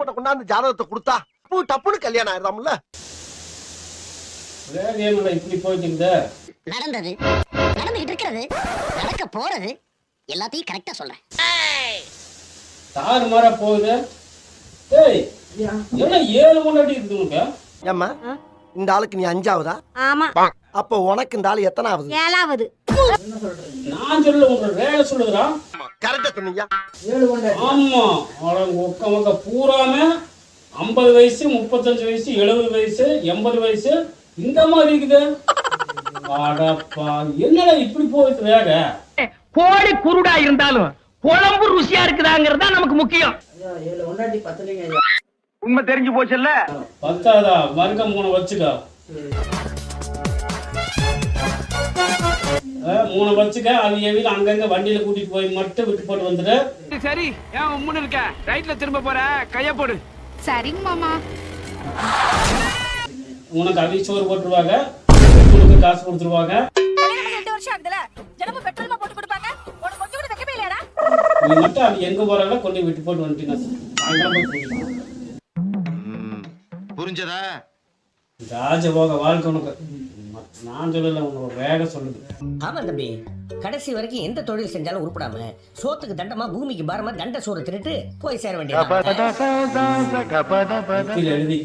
உன்னை கொண்டாந்து ஜாதகத்தை கொடுத்தா டப்பு டப்புன்னு கல்யாணம் ஆயிடுறாம்ல ரேகை என்னடா இப்படி போயிட்டு நடந்தது நடந்துகிட்டு இருக்கிறது நடக்க போறது எல்லாத்தையும் கரெக்டா சொல்றேன். தாறு மாற போகுது. ஏய் என்ன ஏழு முன்னாடி இருக்குது உனக்கு? ஏம்மா இந்த ஆளுக்கு நீ அஞ்சாவதா? ஆமா. அப்போ உனக்கு இந்த ஆளு எத்தனாவது? ஏழாவது. நான் சொல்ல உங்க ரேகை சொல்லுதுடா. கரெக்டா சொன்னீங்க. ஆமா. ஒக்க ஒக்க பூராம ஐம்பது வயசு முப்பத்தஞ்சு வயசு எழுபது வயசு எண்பது வயசு இந்த மாதிரி இருக்குது. அடப்பா என்னடா இப்படி போகுது ரேகை கோழி குருடா இருந்தாலும் குழம்பு ருசியா இருக்குதாங்கிறது தான் நமக்கு முக்கியம். உண்மை தெரிஞ்சு போச்சுல்ல? பத்தாதா? மறுக்க மூணு வச்சுக்க. மூணு வச்சுக்க அவங்க எவ்வளவு அங்கங்க வண்டியில கூட்டிட்டு போய் மட்டும் விட்டு போட்டு வந்துட்டு சரி ஏன் உம்முன்னு இருக்க? ரைட்ல திரும்ப போற. கைய போடு. சரிங்க மாமா. உனக்கு அவங்க சோறு போட்டுருவாங்க உனக்கு காசு கொடுத்துருவாங்க. நீ மட்டும் அவங்க எங்க போறாங்களோ கொண்டு விட்டு போட்டு வந்துட்டீங்க. புரிஞ்சதா? ராஜபோக வாழ்க்கை உனக்கு. நான் சொல்லல உனக்கு வேக சொல்லுது. ஆமா தம்பி. கடைசி வரைக்கும் எந்த தொழில் செஞ்சாலும் உருப்படாம சோத்துக்கு தண்டமா பூமிக்கு பாரமா தண்ட சோறு திருட்டு போய் சேர வேண்டியது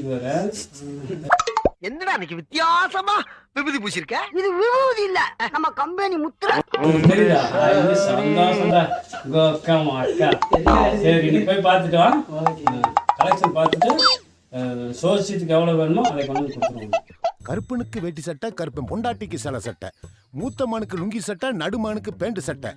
வேற என்னடா இன்னைக்கு வித்தியாசமா விபூதி பூசிருக்க இது விபூதி இல்ல நம்ம கம்பெனி முத்திர சரி நீ போய் பார்த்துட்டு வா கலெக்ஷன் பார்த்துட்டு அஹ், சோசியத்துக்கு எவ்வளவு வேணுமோ அதை கொண்டு வந்து கொடுத்துருவோம் கருப்பனுக்கு வேட்டி சட்டை கருப்பன் பொண்டாட்டிக்கு சில சட்டை. மூத்த மனுக்கு லுங்கி சட்டை நடுமானுக்கு பேண்ட் சட்டை.